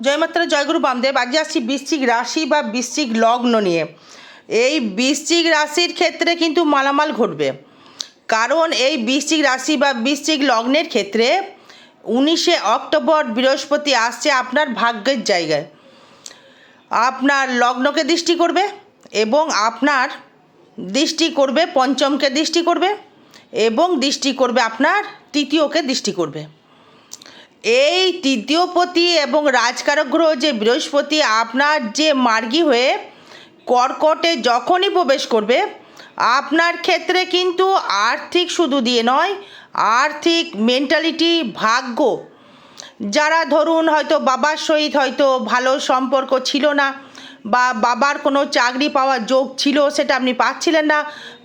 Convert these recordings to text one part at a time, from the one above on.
জয়মাত্রা জয়গুরু বামদেব আজ আসছি বৃশ্চিক রাশি বা বৃশ্চিক লগ্ন নিয়ে। এই বৃশ্চিক রাশির ক্ষেত্রে কিন্তু মালামাল ঘটবে। কারণ এই বৃশ্চিক রাশি বা বৃশ্চিক লগ্নের ক্ষেত্রে উনিশে অক্টোবর বৃহস্পতি আসছে আপনার ভাগ্যের জায়গায়। আপনার লগ্নকে দৃষ্টি করবে এবং আপনার দৃষ্টি করবে পঞ্চমকে দৃষ্টি করবে এবং দৃষ্টি করবে আপনার তৃতীয়কে দৃষ্টি করবে। এই তৃতীয়পতি এবং রাজকারগ্রহ যে বৃহস্পতি, আপনার যে মার্গী হয়ে কর্কটে যখনই প্রবেশ করবে, আপনার ক্ষেত্রে কিন্তু আর্থিক শুধু দিয়ে নয়, আর্থিক মেন্টালিটি ভাগ্য। যারা ধরুন হয়তো বাবার সহিত হয়তো ভালো সম্পর্ক ছিল না বা বাবার কোনো চাকরি পাওয়ার যোগ ছিল সেটা আপনি পাচ্ছিলেন না,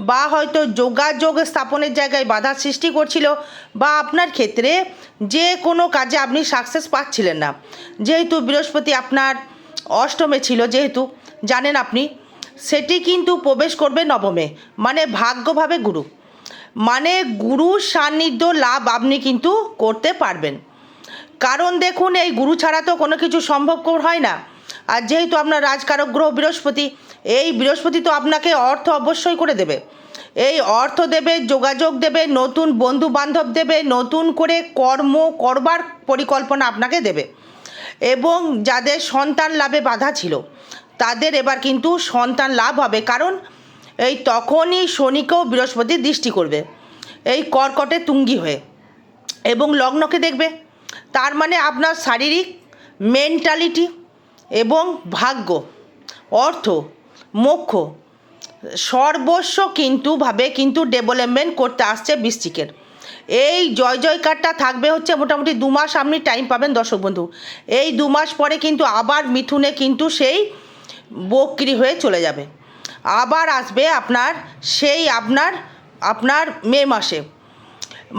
বা হয়তো যোগাযোগ স্থাপনের জায়গায় বাধা সৃষ্টি করছিল, বা আপনার ক্ষেত্রে যে কোনো কাজে আপনি সাকসেস পাচ্ছিলেন না। যেহেতু বৃহস্পতি আপনার অষ্টমে ছিল, যেহেতু জানেন আপনি, সেটি কিন্তু প্রবেশ করবে নবমে মানে ভাগ্যভাবে গুরু। মানে গুরু সান্নিধ্য লাভ আপনি কিন্তু করতে পারবেন। কারণ দেখুন, এই গুরু ছাড়া তো কোনো কিছু সম্ভবকর হয় না। আর যেহেতু আপনার রাজকারক গ্রহ বৃহস্পতি, এই বৃহস্পতি তো আপনাকে অর্থ অবশ্যই করে দেবে। এই অর্থ দেবে, যোগাযোগ দেবে, নতুন বন্ধু বান্ধব দেবে, নতুন করে কর্ম করবার পরিকল্পনা আপনাকে দেবে। এবং যাদের সন্তান লাভে বাধা ছিল, তাদের এবার কিন্তু সন্তান লাভ হবে। কারণ এই তখনই শনিকেও বৃহস্পতি দৃষ্টি করবে, এই কর্কটে তুঙ্গি হয়ে। এবং লগ্নকে দেখবে, তার মানে আপনার শারীরিক মেন্টালিটি এবং ভাগ্য। অর্থ, মোক্ষ। সর্বস্ব কিন্তু ভাবে কিন্তু ডেভেলপমেন্ট করতে আসছে বৃশ্চিকের। এই জয় জয়কারটা থাকবে হচ্ছে মোটামুটি দু মাস আপনি টাইম পাবেন দর্শক বন্ধু। এই দু মাস পরে কিন্তু আবার মিথুনে কিন্তু সেই বক্রি হয়ে চলে যাবে। আবার আসবে আপনার সেই আপনার আপনার মে মাসে।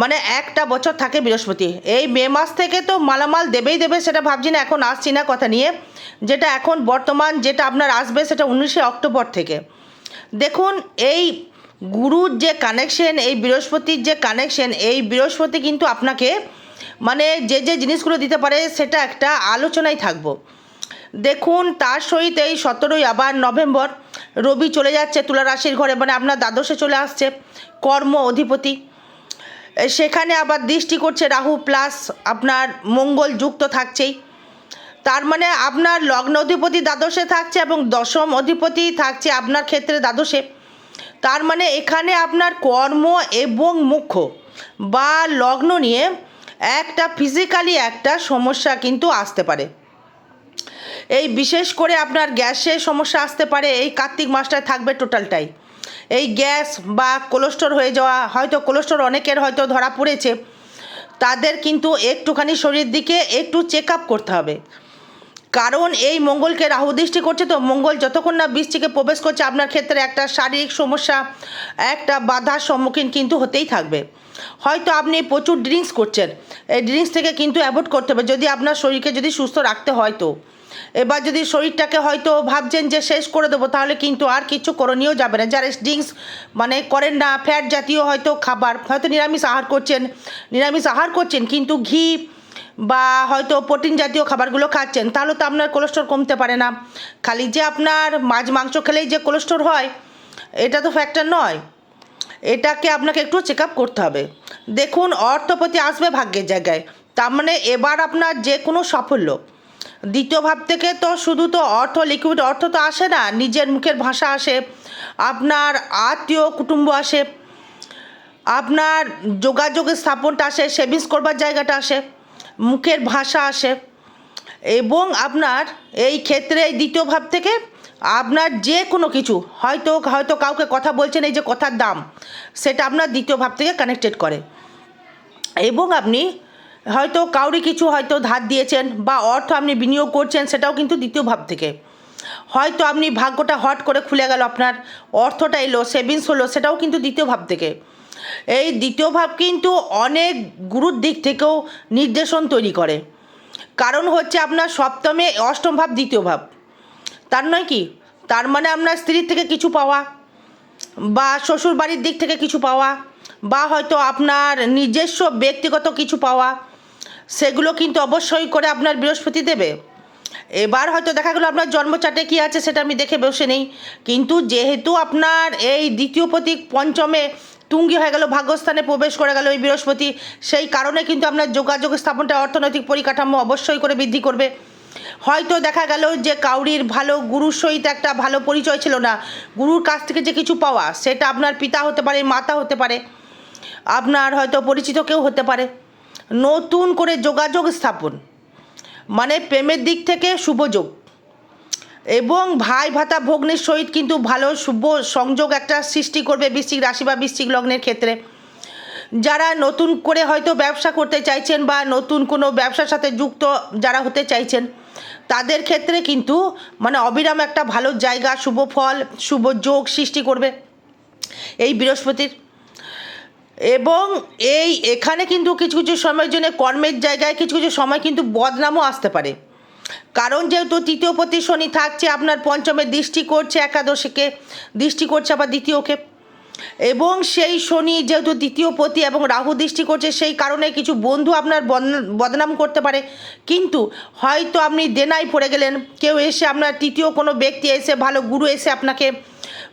মানে একটা বছর থাকে বৃহস্পতি। এই মে মাস থেকে তো মালামাল দেবেই দেবে সেটা ভাবছি না, এখন আসছি না কথা নিয়ে। যেটা এখন বর্তমান যেটা আপনার আসবে সেটা উনিশে অক্টোবর থেকে। দেখুন, এই গুরুর যে কানেকশন এই বৃহস্পতির যে কানেকশন এই বৃহস্পতি কিন্তু আপনাকে মানে যে যে জিনিসগুলো দিতে পারে সেটা একটা আলোচনায় থাকব। দেখুন, তার সহিত এই সতেরোই আবার নভেম্বর, রবি চলে যাচ্ছে তুলা রাশির ঘরে মানে আপনার দ্বাদশে চলে আসছে, কর্ম অধিপতি। সেখানে আবার দৃষ্টি করছে রাহু প্লাস আপনার মঙ্গল যুক্ত থাকছেই। তার মানে আপনার লগ্ন অধিপতি দ্বাদশে থাকছে এবং দশম অধিপতি থাকছে আপনার ক্ষেত্রে দ্বাদশে। তার মানে এখানে আপনার কর্ম এবং মুখ্য বা লগ্ন নিয়ে একটা ফিজিক্যালি একটা সমস্যা কিন্তু আসতে পারে। এই বিশেষ করে আপনার গ্যাসের সমস্যা আসতে পারে, এই কার্তিক মাসটায় থাকবে টোটালটাই এই গ্যাস বা কোলেস্টোর হয়ে যাওয়া, হয়তো কোলেস্টোর অনেকের হয়তো ধরা পড়েছে, তাদের কিন্তু একটুখানি শরীরের দিকে একটু চেক আপ করতে হবে। কারণ এই মঙ্গলকে রাহু দৃষ্টি করছে তো মঙ্গল যতক্ষণ না বৃষ্টিকে প্রবেশ করছে, আপনার ক্ষেত্রে একটা শারীরিক সমস্যা, একটা বাধার সম্মুখীন কিন্তু হতেই থাকবে। হয়তো আপনি প্রচুর ড্রিঙ্কস করছেন, এই ড্রিঙ্কস থেকে কিন্তু অ্যাভয়েড করতে হবে। যদি আপনার শরীরকে যদি সুস্থ রাখতে হয় তো। এবার যদি শরীরটাকে হয়তো ভাবছেন যে শেষ করে দেবো, তাহলে কিন্তু আর কিছু করণীয় যাবে না। যারা ড্রিঙ্কস মানে করেন না ফ্যাট জাতীয় হয়তো খাবার, হয়তো নিরামিষ আহার করছেন, নিরামিষ আহার করছেন, কিন্তু ঘি বা হয়তো প্রোটিন জাতীয় খাবারগুলো খাচ্ছেন, তাহলে তো আপনার কোলেস্ট্রল কমতে পারে না। খালি যে আপনার মাছ, মাংস খেলেই যে কোলেস্ট্রল হয়, এটা তো ফ্যাক্টর নয়। এটাকে আপনাকে একটু চেক আপ করতে হবে। দেখুন, অর্থপতি আসবে ভাগ্যের জায়গায়। তার মানে এবার আপনার যে কোনো সাফল্য। দ্বিতীয় ভাব থেকে তো শুধু তো অর্থ লিকুইড অর্থ তো আসে না, নিজের মুখের ভাষা আসে, আপনার আত্মীয় কুটুম্ব আসে, আপনার যোগাযোগের স্থাপনটা আসে সেভিংস করবার জায়গাটা আসে। মুখের ভাষা আসে। এবং আপনার এই ক্ষেত্রে এই দ্বিতীয় ভাব থেকে আপনার যে কোনো কিছু, হয়তো হয়তো কাউকে কথা বলছেন, এই যে কথার দাম, সেটা আপনার দ্বিতীয় ভাব থেকে কানেক্টেড করে। এবং আপনি হয়তো কাউরি কিছু হয়তো ধার দিয়েছেন বা অর্থ আপনি বিনিয়োগ করছেন, সেটাও কিন্তু দ্বিতীয় ভাব থেকে। হয়তো আপনি ভাগ্যটা হট করে খুলে গেল আপনার, অর্থটা এলো সেভিংস হলো, সেটাও কিন্তু দ্বিতীয় ভাব থেকে। এই দ্বিতীয় ভাব কিন্তু অনেক গুরুর দিক থেকেও নির্দেশন তৈরি করে। কারণ হচ্ছে আপনার সপ্তমে অষ্টম ভাব দ্বিতীয় ভাব। তার নয় কি? তার মানে আপনার স্ত্রীর থেকে কিছু পাওয়া, বা শ্বশুর বাড়ির দিক থেকে কিছু পাওয়া, বা হয়তো আপনার নিজস্ব ব্যক্তিগত কিছু পাওয়া, সেগুলো কিন্তু অবশ্যই করে আপনার বৃহস্পতি দেবে। এবার হয়তো দেখা গেলো আপনার জন্মচাটে কী আছে সেটা আমি দেখে বসে নেই। কিন্তু যেহেতু আপনার এই দ্বিতীয় প্রতীক পঞ্চমে তুঙ্গি হয়ে গেল, ভাগ্যস্থানে প্রবেশ করে গেল এই বৃহস্পতি। সেই কারণে কিন্তু আপনার যোগাযোগ স্থাপনটা অর্থনৈতিক পরিকাঠামো অবশ্যই করে বৃদ্ধি করবে। হয়তো দেখা গেল যে কাউরির ভালো গুরুর সহিত একটা ভালো পরিচয় ছিল না। গুরুর কাছ থেকে যে কিছু পাওয়া, সেটা আপনার পিতা হতে পারে, মাতা হতে পারে। আপনার হয়তো পরিচিত কেউ হতে পারে। নতুন করে যোগাযোগ স্থাপন মানে প্রেমের দিক থেকে শুভযোগ এবং ভাই, ভাতা, ভগ্নের সহিত কিন্তু ভালো শুভ সংযোগ একটা সৃষ্টি করবে বৃশ্চিক রাশি বা বৃশ্চিক লগ্নের ক্ষেত্রে। যারা নতুন করে হয়তো ব্যবসা করতে চাইছেন বা নতুন কোনো ব্যবসার সাথে যুক্ত যারা হতে চাইছেন, তাদের ক্ষেত্রে কিন্তু মানে অবিরাম একটা ভালো জায়গা, শুভ ফল, শুভ যোগ সৃষ্টি করবে এই বৃহস্পতির। এবং এই এখানে কিন্তু কিছু কিছু সময়ের জন্য কর্মের জায়গায় কিছু কিছু সময় কিন্তু বদনামও আসতে পারে। কারণ যেহেতু তৃতীয় প্রতি শনি থাকছে, আপনার পঞ্চমে দৃষ্টি করছে, একাদশীকে দৃষ্টি করছে, আবার দ্বিতীয়কে। এবং সেই শনি যেহেতু দ্বিতীয় পতি এবং রাহু দৃষ্টি করছে, সেই কারণে কিছু বন্ধু আপনার বদন- বদনাম করতে পারে। কিন্তু হয়তো আপনি দেনায় পড়ে গেলেন, কেউ এসে আপনার তৃতীয় কোনো ব্যক্তি এসে, ভালো গুরু এসে আপনাকে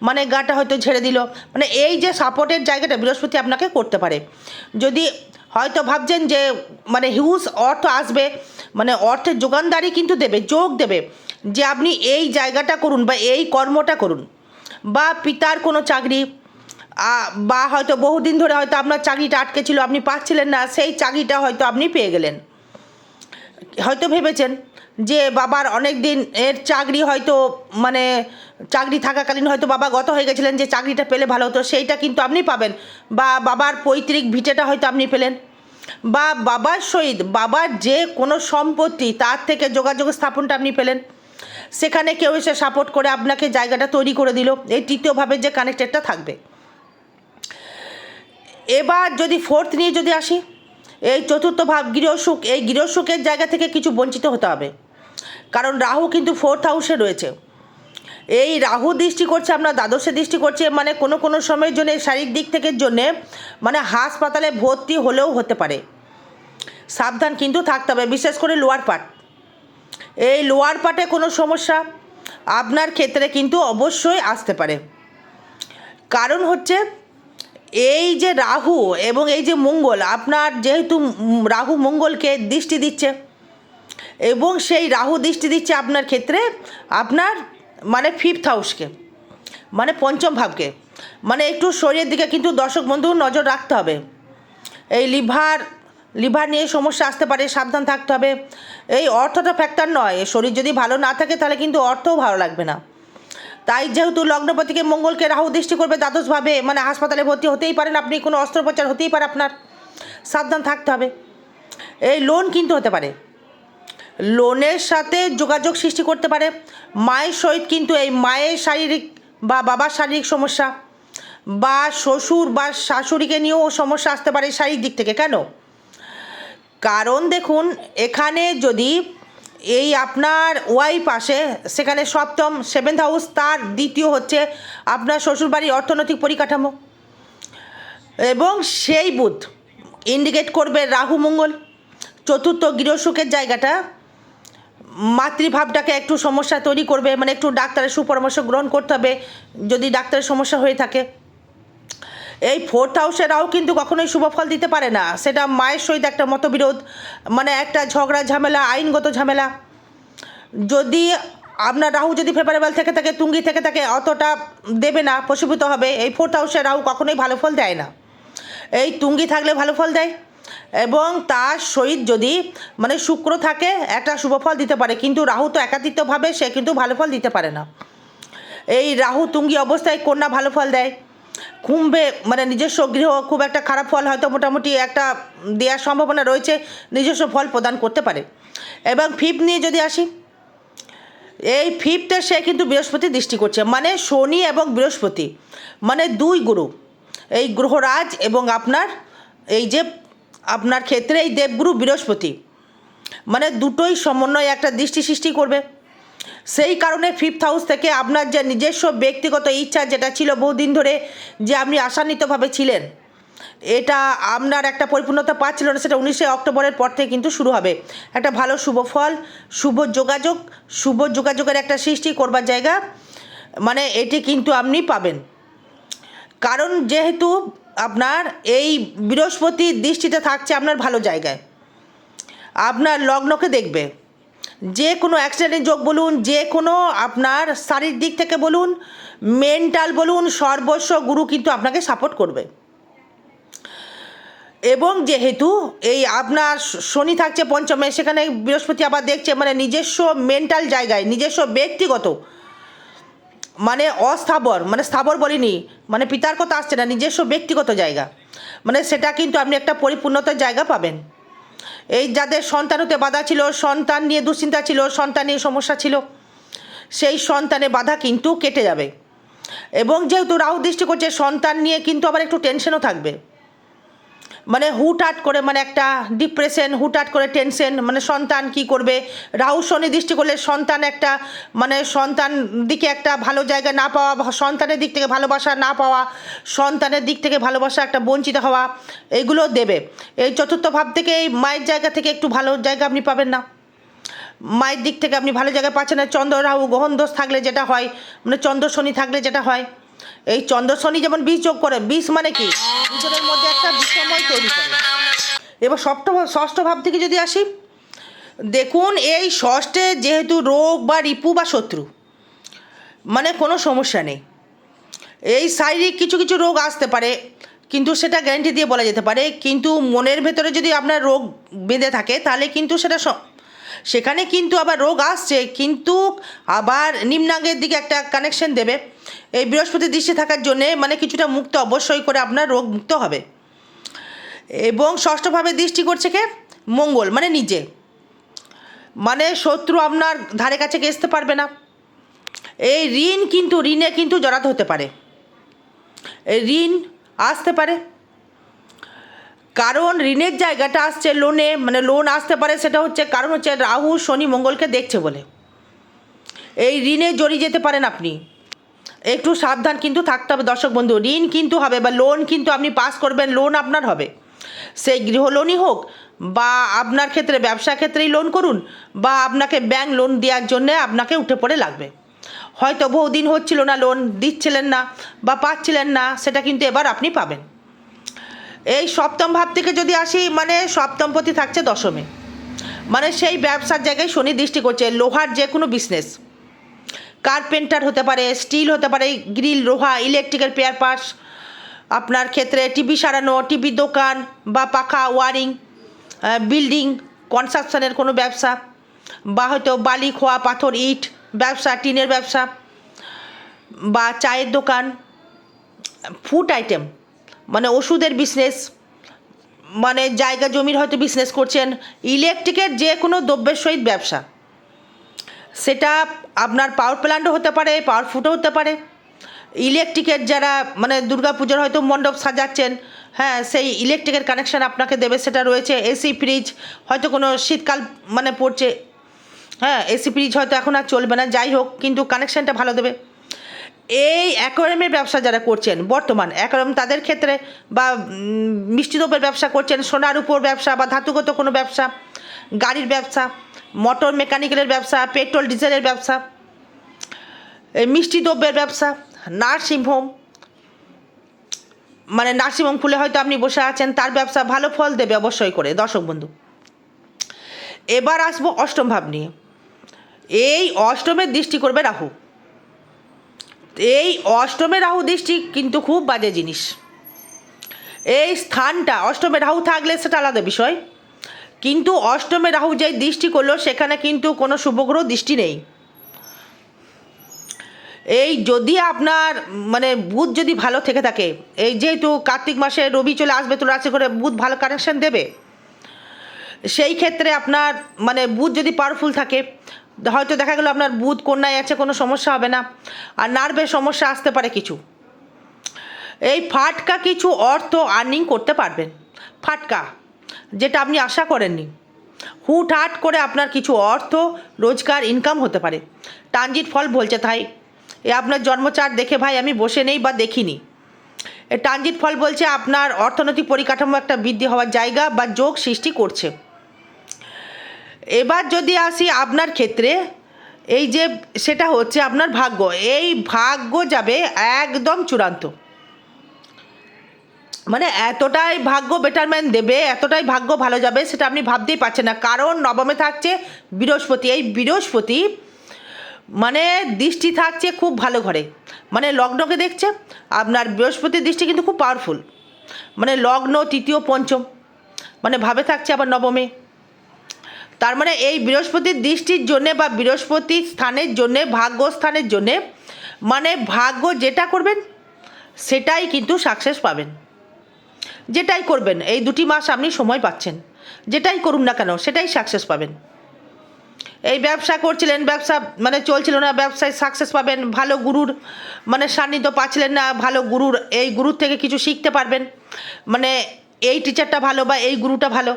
মানে গাটা হয়তো ঝেড়ে দিল। মানে এই যে সাপোর্টের জায়গাটা বৃহস্পতি আপনাকে করতে পারে। যদি হয়তো ভাবছেন যে মানে হিউজ অর্থ আসবে মানে অর্থের যোগানদারি কিন্তু দেবে, যোগ দেবে যে আপনি এই জায়গাটা করুন বা এই কর্মটা করুন। বা পিতার কোনো চাকরি বা হয়তো বহুদিন ধরে হয়তো আপনার চাকরিটা আটকে ছিল, আপনি পাচ্ছিলেন না, সেই চাকরিটা হয়তো আপনি পেয়ে গেলেন। হয়তো ভেবেছেন যে বাবার অনেক দিন এর চাকরি হয়তো মানে চাকরি থাকাকালীন হয়তো বাবা গত হয়ে গেছিলেন যে চাকরিটা পেলে ভালো হতো, সেইটা কিন্তু আপনি পাবেন। বা বাবার পৈতৃক ভিটেটা হয়তো আপনি পেলেন। বা বাবার সহিত বাবার যে কোনো সম্পত্তি, তার থেকে যোগাযোগ স্থাপনটা আপনি পেলেন। সেখানে কেউ এসে সাপোর্ট করে আপনাকে জায়গাটা তৈরি করে দিল। এই তৃতীয়ভাবে যে কানেক্টেডটা থাকবে। এবার যদি ফোর্থ নিয়ে যদি আসি, এই চতুর্থ ভাব গৃহসুখ, এই গৃহসুখের জায়গা থেকে কিছু বঞ্চিত হতে হবে। কারণ রাহু কিন্তু ফোর্থ হাউসে রয়েছে। এই রাহু দৃষ্টি করছে আপনার দ্বাদশে দৃষ্টি করছে মানে কোনো কোনো সময়ের জন্য শারীরিক দিক থেকে জন্যে মানে হাসপাতালে ভর্তি হলেও হতে পারে। সাবধান কিন্তু থাকতে হবে, বিশেষ করে লোয়ার পার্ট। এই লোয়ার পার্টে কোনো সমস্যা আপনার ক্ষেত্রে কিন্তু অবশ্যই আসতে পারে। কারণ হচ্ছে, এই যে রাহু এবং এই যে মঙ্গল, আপনার যেহেতু রাহু মঙ্গলকে দৃষ্টি দিচ্ছে, এবং সেই রাহু দৃষ্টি দিচ্ছে আপনার ক্ষেত্রে, আপনার মানে ফিফথ হাউসকে মানে পঞ্চম ভাবকে। মানে একটু শরীরের দিকে কিন্তু দর্শক বন্ধু নজর রাখতে হবে। এই লিভার লিভার নিয়ে সমস্যা আসতে পারে, সাবধান থাকতে হবে। এই অর্থটা ফ্যাক্টর নয়। শরীর যদি ভালো না থাকে, তাহলে কিন্তু অর্থও ভালো লাগবে না। তাই যেহেতু লগ্নপতিকে মঙ্গলকে রাহু দৃষ্টি করবে দ্বাদশভাবে মানে হাসপাতালে ভর্তি হতেই পারেন আপনি, কোনো অস্ত্রোপচার হতেই পারে আপনার। সাবধান থাকতে হবে। এই লোন কিন্তু হতে পারে। লোনের সাথে যোগাযোগ সৃষ্টি করতে পারে। মায়ের সহিত কিন্তু এই মায়ের শারীরিক বা বাবার শারীরিক সমস্যা বা শ্বশুর বা শাশুড়িকে নিয়েও সমস্যা আসতে পারে শারীরিক দিক থেকে। কেন? কারণ দেখুন, এখানে যদি এই আপনার ওয়াইফ আসে, সেখানে সপ্তম সেভেন্থ হাউস তার দ্বিতীয় হচ্ছে আপনার শ্বশুরবাড়ির অর্থনৈতিক পরিকাঠামো। এবং সেই বুধ ইন্ডিকেট করবে রাহু মঙ্গল, চতুর্থ গৃহসুখের জায়গাটা মাতৃভাবটাকে একটু সমস্যা তৈরি করবে মানে একটু ডাক্তারের সুপরামর্শ গ্রহণ করতে হবে, যদি ডাক্তারের সমস্যা হয়ে থাকে। এই ফোর্থ হাউসেরাও কিন্তু কখনোই শুভ ফল দিতে পারে না। সেটা মায়ের সহিত একটা মতবিরোধ মানে একটা ঝগড়া, ঝামেলা, আইনগত ঝামেলা। যদি আপনার রাহু যদি ফেভারেবল থেকে থাকে, তুঙ্গি থেকে থাকে, অতটা দেবে না, প্রশীভূত হবে। এই ফোর্থ হাউসে রাহু কখনোই ভালো ফল দেয় না। এই তুঙ্গি থাকলে ভালো ফল দেয়? এবং তার সহিত যদি মানে শুক্র থাকে, একটা শুভ ফল দিতে পারে। কিন্তু রাহু তো একাতিত্বভাবে সে কিন্তু ভালো ফল দিতে পারে না। এই রাহু তুঙ্গি অবস্থায় কন্যা ভালো ফল দেয়। কুম্ভে মানে নিজস্ব গৃহ, খুব একটা খারাপ ফল হয়তো মোটামুটি একটা দেওয়ার সম্ভাবনা রয়েছে, নিজস্ব ফল প্রদান করতে পারে। এবং ফিফথ নিয়ে যদি আসি, এই ফিফথে সে কিন্তু বৃহস্পতি দৃষ্টি করছে। মানে শনি এবং বৃহস্পতি মানে দুই গুরু। এই গ্রহরাজ এবং আপনার এই যে আপনার ক্ষেত্রে এই দেবগুরু বৃহস্পতি। মানে দুটোই সমন্বয় একটা দৃষ্টি সৃষ্টি করবে। সেই কারণে ফিফথ হাউস থেকে আপনার যে নিজস্ব ব্যক্তিগত ইচ্ছা যেটা ছিল বহুদিন ধরে যে আপনি আশান্বিতভাবে ছিলেন, এটা আপনার একটা পরিপূর্ণতা পাচ্ছিল না, সেটা উনিশে অক্টোবরের পর থেকে কিন্তু শুরু হবে। একটা ভালো শুভ ফল, শুভ যোগাযোগ, শুভ যোগাযোগের একটা সৃষ্টি করবার জায়গা মানে এটি কিন্তু আপনি পাবেন। কারণ যেহেতু আপনার এই বৃহস্পতির দৃষ্টিতে থাকছে আপনার ভালো জায়গায়। আপনার লগ্নকে দেখবে। যে কোনো অ্যাক্সিডেন্টের যোগ বলুন, যে কোনো আপনার শারীরিক দিক থেকে বলুন মেন্টাল বলুন, সর্বস্ব গুরু কিন্তু আপনাকে সাপোর্ট করবে। এবং যেহেতু এই আপনার শনি থাকছে পঞ্চমে, সেখানে বৃহস্পতি আবার দেখছে মানে নিজস্ব মেন্টাল জায়গায়, নিজস্ব ব্যক্তিগত মানে অস্থাবর মানে স্থাবর বলিনি মানে পিতার কথা আসছে না, নিজস্ব ব্যক্তিগত জায়গা। মানে সেটা কিন্তু আপনি একটা পরিপূর্ণতার জায়গা পাবেন। এই যাদের সন্তান হতে বাধা ছিল, সন্তান নিয়ে দুশ্চিন্তা ছিল, সন্তান নিয়ে সমস্যা ছিল, সেই সন্তানের বাধা কিন্তু কেটে যাবে। এবং যেহেতু রাহু দৃষ্টি করছে, সন্তান নিয়ে কিন্তু আবার একটু টেনশনও থাকবে। মানে হুটহাট করে মানে একটা ডিপ্রেশন হুটহাট করে টেনশন মানে সন্তান কি করবে? রাহু শনি দৃষ্টি করলে সন্তান একটা মানে সন্তান দিকে একটা ভালো জায়গা না পাওয়া, সন্তানের দিক থেকে ভালোবাসা না পাওয়া, সন্তানের দিক থেকে ভালোবাসা একটা বঞ্চিত হওয়া, এগুলো দেবে। এই চতুর্থ ভাব থেকে এই মায়ের জায়গা থেকে একটু ভালো জায়গা আপনি পাবেন না। মায়ের দিক থেকে আপনি ভালো জায়গায় পাচ্ছেন না। চন্দ্র, রাহু, গ্রহণ দোষ থাকলে যেটা হয় মানে চন্দ্র, শনি থাকলে যেটা হয় এই চন্দ্র শনি যেমন বিষ যোগ করে বিষ মানে কি? দুজনের মধ্যে একটা বিষময় তৈরি করে। এবার সপ্ত ষষ্ঠ ভাব থেকে যদি আসি, দেখুন এই ষষ্ঠে যেহেতু রোগ বা রিপু বা শত্রু মানে কোনো সমস্যা নেই। এই শারীরিক কিছু কিছু রোগ আসতে পারে, কিন্তু সেটা গ্যারান্টি দিয়ে বলা যেতে পারে, কিন্তু মনের ভেতরে যদি আপনার রোগ বেঁধে থাকে, তাহলে কিন্তু সেটা সেখানে কিন্তু আবার রোগ আসছে, কিন্তু আবার নিম্নাঙ্গের দিকে একটা কানেকশন দেবে। এই বৃহস্পতি দৃষ্টি থাকার জন্যে মানে কিছুটা মুক্ত অবশ্যই করে আপনার রোগ মুক্ত হবে। এবং ষষ্ঠভাবে দৃষ্টি করছে কে? মঙ্গল মানে নিজে। মানে শত্রু আপনার ধারে কাছে ঘেসতে পারবে না। এই ঋণ কিন্তু, ঋণে কিন্তু জড়াতে হতে পারে। এই ঋণ আসতে পারে। কারণ ঋণের জায়গাটা আসছে লোনে মানে লোন আসতে পারে সেটা হচ্ছে, কারণ হচ্ছে রাহু, শনি, মঙ্গলকে দেখছে বলে। এই ঋণে জড়িয়ে যেতে পারেন আপনি। একটু সাবধান কিন্তু থাকতে হবে, দর্শক বন্ধু। ঋণ কিন্তু হবে বা লোন কিন্তু আপনি পাস করবেন লোন আপনার হবে। সেই গৃহ লোনই হোক বা আপনার ক্ষেত্রে ব্যবসা ক্ষেত্রেই লোন করুন বা আপনাকে ব্যাংক লোন দেওয়ার জন্যে আপনাকে উঠে পড়ে লাগবে। হয়তো বহুদিন হচ্ছিল না লোন দিচ্ছিলেন না বা পাচ্ছিলেন না, সেটা কিন্তু এবার আপনি পাবেন। এই সপ্তম ভাব থেকে যদি আসি মানে সপ্তমপতি থাকছে দশমে। মানে সেই ব্যবসার জায়গায় শনি দৃষ্টি করছে, লোহার যে কোনো বিজনেস কার্পেন্টার হতে পারে, স্টিল হতে পারে, গ্রিল, লোহা, ইলেকট্রিক্যাল পেয়ার পার্টস, আপনার ক্ষেত্রে টিভি সারানো, টিভি দোকান বা পাখা, ওয়ারিং বিল্ডিং, কনস্ট্রাকশনের কোনো ব্যবসা, বা হয়তো বালি, খোয়া, পাথর, ইট, ব্যবসা, টিনের ব্যবসা, বা চায়ের দোকান, ফুড আইটেম মানে ওষুধের বিজনেস মানে জায়গা জমির হয়তো বিজনেস করছেন, ইলেকট্রিকের যে কোনো দ্রব্যের সহিত ব্যবসা। সেটা আপনার পাওয়ার প্ল্যান্টও হতে পারে পাওয়ার ফুটও হতে পারে। ইলেকট্রিকের যারা মানে পুজোর হয়তো মণ্ডপ সাজাচ্ছেন হ্যাঁ সেই ইলেকট্রিকের কানেকশান আপনাকে দেবে, সেটা রয়েছে এসি ফ্রিজ হয়তো কোনো শীতকাল মানে পড়ছে। হ্যাঁ এসি ফ্রিজ হয়তো এখন আর চলবে না, যাই হোক, কিন্তু কানেকশানটা ভালো দেবে। এই অ্যাকোয়ারিয়ামের ব্যবসা যারা করছেন, বর্তমান অ্যাকোয়ারিয়াম তাদের ক্ষেত্রে বা মিষ্টি দ্রব্যের ব্যবসা করছেন, সোনার উপর ব্যবসা বা ধাতুগত কোনো ব্যবসা, গাড়ির ব্যবসা মোটর মেকানিক্যালের ব্যবসা, পেট্রোল, ডিজেলের ব্যবসা মিষ্টি দ্রব্যের ব্যবসা, নার্সিং হোম। মানে নার্সিং হোম খুলে হয়তো আপনি বসে আছেন, তার ব্যবসা ভালো ফল দেবে অবশ্যই করে। দর্শক বন্ধু, এবার আসব অষ্টম ভাব নিয়ে। এই অষ্টমের দৃষ্টি করবে রাহু। এই অষ্টমে রাহু দৃষ্টি কিন্তু খুব বাজে জিনিস। এই স্থানটা, অষ্টমে রাহু থাকলে সেটা আলাদা বিষয়। কিন্তু অষ্টমে রাহু যেই দৃষ্টি করল, সেখানে কিন্তু কোনো শুভগ্রহ দৃষ্টি নেই। এই যদি আপনার মানে বুধ যদি ভালো থেকে থাকে, এই যেহেতু কার্তিক মাসে রবি চলে আসবে, তো রাশি করে বুধ ভালো কানেকশন দেবে। সেই ক্ষেত্রে আপনার মানে বুধ যদি পাওয়ারফুল থাকে, হয়তো দেখা গেলো আপনার বুধ কন্যায় আছে, কোনো সমস্যা হবে না। আর নার্ভের সমস্যা আসতে পারে কিছু। এই ফাটকা কিছু অর্থ আর্নিং করতে পারবেন। ফাটকা। যেটা আপনি আশা করেননি। হুটহাট করে আপনার কিছু অর্থ, রোজগার ইনকাম হতে পারে। ট্রানজিট ফল বলছে তাই, এ আপনার জন্মচার দেখে ভাই আমি বসে নেই বা দেখিনি। এই ট্রানজিট ফল বলছে, আপনার অর্থনৈতিক পরিকাঠামো একটা বৃদ্ধি হওয়ার জায়গা বা যোগ সৃষ্টি করছে। এবার যদি আসি আপনার ক্ষেত্রে, এই যে সেটা হচ্ছে আপনার ভাগ্য। এই ভাগ্য যাবে একদম চূড়ান্ত। মানে এতটাই ভাগ্য বেটারমেন্ট দেবে, এতটাই ভাগ্য ভালো যাবে, সেটা আপনি ভাবতেই পারছেন না। কারণ নবমে থাকছে বৃহস্পতি, এই বৃহস্পতি মানে দৃষ্টি থাকছে খুব ভালো ঘরে। মানে লগ্নকে দেখছে, আপনার বৃহস্পতির দৃষ্টি কিন্তু খুব পাওয়ারফুল মানে লগ্ন তৃতীয় পঞ্চম মানে ভাবে থাকছে আবার নবমে। তার মানে এই বৃহস্পতির দৃষ্টির জন্যে বা বৃহস্পতির স্থানের জন্যে, ভাগ্য স্থানের জন্যে মানে ভাগ্য যেটা করবেন, সেটাই কিন্তু সাকসেস পাবেন। যেটাই করবেন, এই দুটি মাস আপনি সময় পাচ্ছেন। যেটাই করুন না কেন, সেটাই সাকসেস পাবেন। এই ব্যবসা করছিলেন, ব্যবসা মানে চলছিল না, ব্যবসায় সাকসেস পাবেন, ভালো গুরুর মানে সান্নিধ্য পাচ্ছিলেন না, ভালো গুরুর, এই গুরুর থেকে কিছু শিখতে পারবেন। মানে এই টিচারটা ভালো বা এই গুরুটা ভালো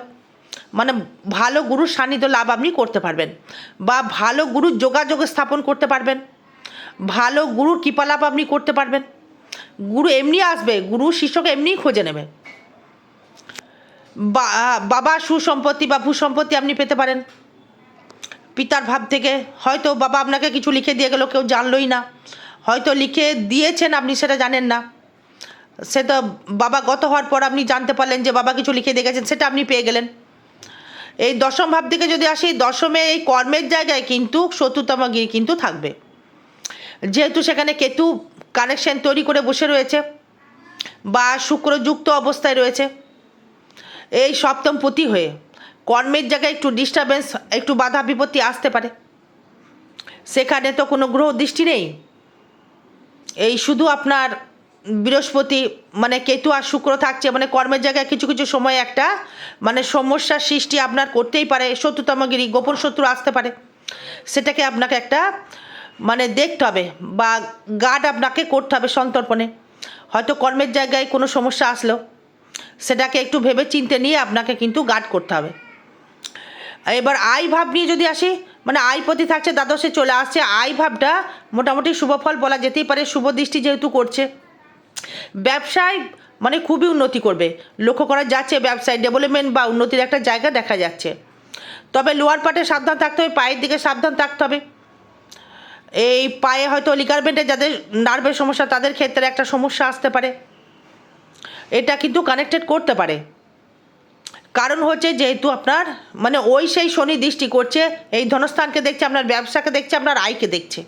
মানে ভালো গুরুর সান্নিধ্য লাভ আপনি করতে পারবেন বা ভালো গুরুর যোগাযোগ স্থাপন করতে পারবেন, ভালো গুরুর কৃপালাভ আপনি করতে পারবেন। গুরু এমনি আসবে গুরু শিষ্যকে এমনিই খোঁজে নেবে। বাবা সুসম্পত্তি বা ভূসম্পত্তি আপনি পেতে পারেন। পিতার ভাব থেকে হয়তো বাবা আপনাকে কিছু লিখে দিয়ে গেল, কেউ জানলই না। হয়তো লিখে দিয়েছেন আপনি, সেটা জানেন না। সে তো বাবা গত হওয়ার পর আপনি জানতে পারলেন যে বাবা কিছু লিখে দিয়ে গেছেন, সেটা আপনি পেয়ে গেলেন। এই দশম ভাব থেকে যদি আসি, দশমে এই কর্মের জায়গায় কিন্তু শত্রুতম গিয়ে কিন্তু থাকবে। যেহেতু সেখানে কেতু কানেকশন তৈরি করে বসে রয়েছে, বা শুক্রযুক্ত অবস্থায় রয়েছে এই সপ্তম পতি হয়ে কর্মের জায়গায় একটু ডিস্টারবেন্স একটু বাধা বিপত্তি আসতে পারে। সেখানে তো কোনো গ্রহ দৃষ্টি নেই। এই শুধু আপনার বৃহস্পতি মানে কেতু আর শুক্র থাকছে মানে কর্মের জায়গায় কিছু কিছু সময় একটা মানে সমস্যার সৃষ্টি আপনার করতেই পারে শত্রুতমগিরি গোপন শত্রু আসতে পারে। সেটাকে আপনাকে একটা মানে দেখতে হবে বা গার্ড আপনাকে করতে হবে সন্তর্পণে। হয়তো কর্মের জায়গায় কোনো সমস্যা আসলো। সেটাকে একটু ভেবে চিনতে নিয়ে আপনাকে কিন্তু গার্ড করতে হবে। এবার আই ভাব নিয়ে যদি আসি মানে আই প্রতি থাকছে দ্বাদশে চলে আসছে, আই ভাবটা মোটামুটি শুভ ফল বলা যেতেই পারে, শুভ দৃষ্টি যেহেতু করছে। ব্যবসায় মানে খুবই উন্নতি করবে, লক্ষ্য করা যাচ্ছে ব্যবসায় ডেভেলপমেন্ট বা উন্নতির একটা জায়গা দেখা যাচ্ছে। তবে লোয়ার পার্টে সাবধান থাকতে হবে, পায়ের দিকে সাবধান থাকতে হবে। এই পায়ে হয়তো লিগারমেন্টে যাদের নার্ভের সমস্যা, তাদের ক্ষেত্রে একটা সমস্যা আসতে পারে। এটা কিন্তু কানেক্টেড করতে পারে। কারণ হচ্ছে যেহেতু আপনার মানে ওই সেই শনি দৃষ্টি করছে, এই ধনস্থানকে দেখছে, আপনার ব্যবসাকে দেখছে, আপনার আয়কে দেখছে।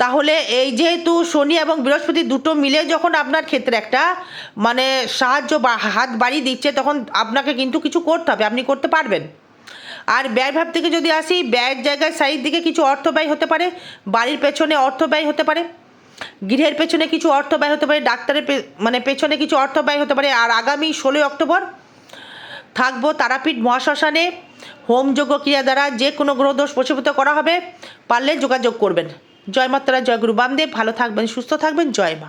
তাহলে এই যেহেতু শনি এবং বৃহস্পতি দুটো মিলে যখন আপনার ক্ষেত্রে একটা মানে সাহায্য বা হাত বাড়িয়ে দিচ্ছে, তখন আপনাকে কিন্তু কিছু করতে হবে, আপনি করতে পারবেন। আর ব্যয় ভাব থেকে যদি আসি, ব্যয়ের জায়গায় সাইড দিকে কিছু অর্থ ব্যয় হতে পারে, বাড়ির পেছনে অর্থ ব্যয় হতে পারে। গৃহের পেছনে কিছু অর্থ ব্যয় হতে পারে, ডাক্তারের মানে পেছনে কিছু অর্থ ব্যয় হতে পারে। আর আগামী ষোলোই অক্টোবর থাকব তারাপীঠ মহাশ্মশানে। হোমযোগ্য ক্রিয়া দ্বারা যে কোনো গ্রহদোষ প্রশমিত করা হবে, পারলে যোগাযোগ করবেন। জয় মাতারা, জয় গুরু বামদেব, ভালো থাকবেন, সুস্থ থাকবেন, জয় মা।